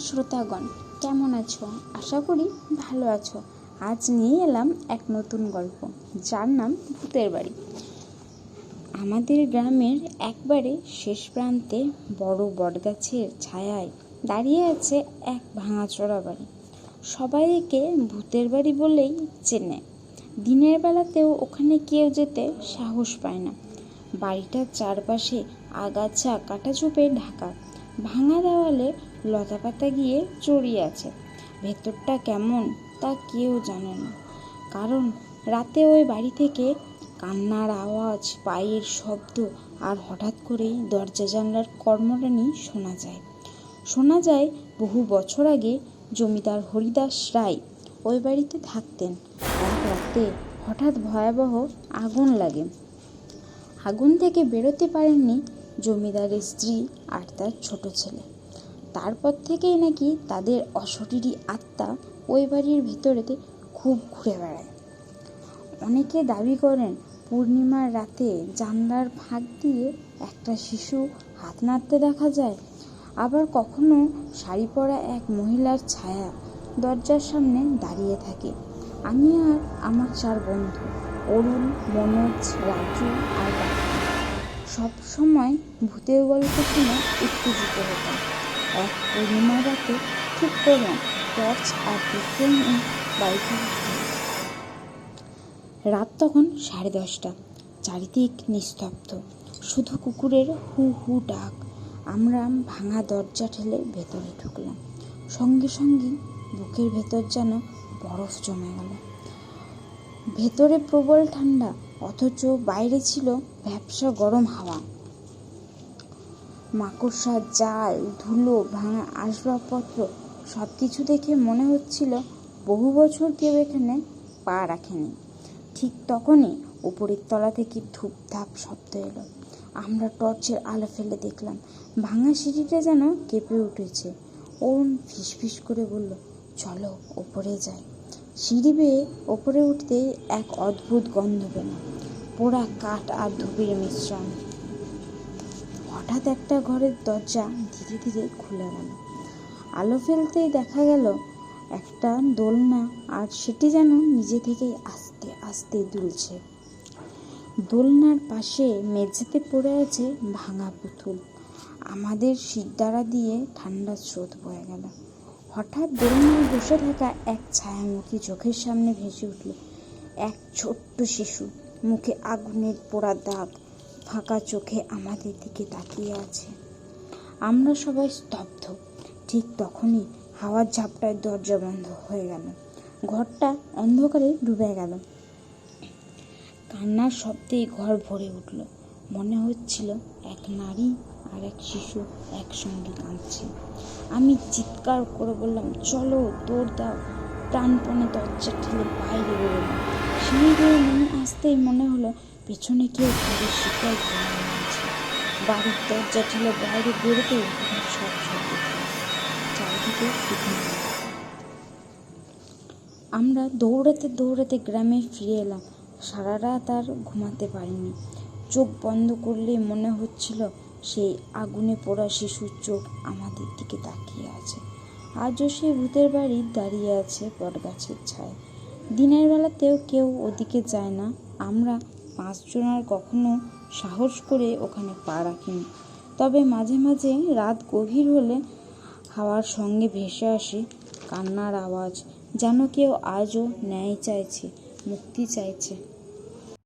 শ্রোতাগণ, কেমন আছো? আশা করি ভালো আছো। আজ নিয়ে এলাম এক নতুন গল্প, যার নাম ভূতের বাড়ি। আমাদের গ্রামের একবারে শেষ প্রান্তে বড় বটগাছের ছায়ায় দাঁড়িয়ে আছে এক ভাঙাচোরা বাড়ি। সবাই একে ভূতের বাড়ি বলেই চেনে। দিনের বেলাতেও ওখানে কেউ যেতে সাহস পায় না। বাড়িটার চারপাশে আগাছা কাটা কাটাচোপে ঢাকা। ভাঙা দেওয়ালে লতাপাতা গিয়ে চড়িয়ে আছে। ভেতরটা কেমন তা কেউ জানে না। কারণ রাতে ওই বাড়ি থেকে কান্নার আওয়াজ, পায়ের শব্দ আর হঠাৎ করেই দরজা জানলার কর্মরানি শোনা যায়। শোনা যায় বহু বছর আগে জমিদার হরিদাস রায় ওই বাড়িতে থাকতেন। এক রাতে হঠাৎ ভয়াবহ আগুন লাগে। আগুন থেকে বেরোতে পারেননি জমিদারের স্ত্রী আর তার ছোট ছেলে। তারপর থেকেই নাকি তাদের অশরীরী আত্মা ওই বাড়ির ভিতরেতে খুব ঘুরে বেড়ায়। অনেকে দাবি করেন, পূর্ণিমার রাতে জানলার ফাঁক দিয়ে একটা শিশু হাত নাড়তে দেখা যায়। আবার কখনো শাড়ি পরা এক মহিলার ছায়া দরজার সামনে দাঁড়িয়ে থাকে। আমি আর আমার চার বন্ধু, অরুণ, মনোজ, রাজু আর সব সময় ভূতের গল্প শুনে উত্তেজিত হতাম। পূর্ণিমা রাতে ঠিক করলাম টর্চ আর পেট্রোল নিয়ে বাড়িতে উঠলাম। রাত তখন সাড়ে দশটা। চারিদিক নিস্তব্ধ। শুধু কুকুরের হু হু ডাক। আমরা ভাঙা দরজা ঠেলে ভেতরে ঢুকলাম। সঙ্গে সঙ্গে বুকের ভেতর যেন বরফ জমে গেল। ভেতরে প্রবল ঠান্ডা, অথচ বাইরে ছিল ভ্যাপসা গরম হাওয়া। মাকড়সা জাল, ধুলো, ভাঙা আসবাবপত্র সব কিছু দেখে মনে হচ্ছিল বহু বছর কেউ এখানে পা রাখেনি। ঠিক তখনই উপরের তলা থেকে ধূপধাপ শব্দ এলো। আমরা টর্চের আলো ফেলে দেখলাম, ভাঙা সিঁড়িটা যেন কেঁপে উঠেছে। অরুণ ফিসফিস করে বলল, চলো ওপরে যাই। সিঁড়ি বেয়ে ওপরে উঠতে এক অদ্ভুত গন্ধ পেলাম পোড়া কাঠ আর ধূপের মিশ্রণ। হঠাৎ একটা ঘরের দরজা ধীরে ধীরে খুলে গেল। আলো ফেলতেই দেখা গেল, একটা দোলনা আর সেটি যেন নিজে থেকেই আস্তে আস্তে দুলছে। দোলনার পাশে মেঝেতে পড়ে আছে ভাঙা পুতুল। আমাদের শিরদাঁড়া দিয়ে ঠান্ডা স্রোত বয়ে গেল। হঠাৎ দোলনায় বসে থাকা এক ছায়ামুখী চোখের সামনে ভেসে উঠল, এক ছোট্ট শিশু। মুখে আগুনের পোড়া দাগ ফাঁকা চোখে আমাদের দিকে তাকিয়ে আছে। আমরা সবাই স্তব্ধ। ঠিক তখনই হাওয়ার ঝাপটায় দরজা বন্ধ হয়ে গেল। ঘরটা অন্ধকারে ডুবে গেল। কান্নার শব্দেই ঘর ভরে উঠল। মনে হচ্ছিল এক নারী আর এক শিশু একসঙ্গে কাঁদছে। আমি চিৎকার করে বললাম, চলো দৌড় দাও। প্রাণপণে দরজা ঠেলে বাইরে বেরোলাম। বেয়ে নেমে আসতেই মনে হলো পেছনে কেউ ঘরের শিকল নিয়েছে বাড়ির দরজা বাইরে বেরোতেই ঘর সব চারিদিকে আমরা দৌড়াতে দৌড়াতে গ্রামে ফিরে এলাম। সারা রাত আর ঘুমাতে পারিনি। চোখ বন্ধ করলে মনে হচ্ছিল সেই আগুনে পোড়া শিশুর চোখ আমাদের দিকে তাকিয়ে আছে। আজও সেই ভূতের বাড়ি দাঁড়িয়ে আছে বটগাছের ছায়। দিনের বেলাতেও কেউ ওদিকে যায় না। আমরা পাঁচজন আর কখনো সাহস করে ওখানে পা রাখিনি। তবে মাঝে মাঝে রাত গভীর হলে হাওয়ার সঙ্গে ভেসে আসে কান্নার আওয়াজ, যেন কেউ আজও ন্যায় চাইছে, মুক্তি চাইছে।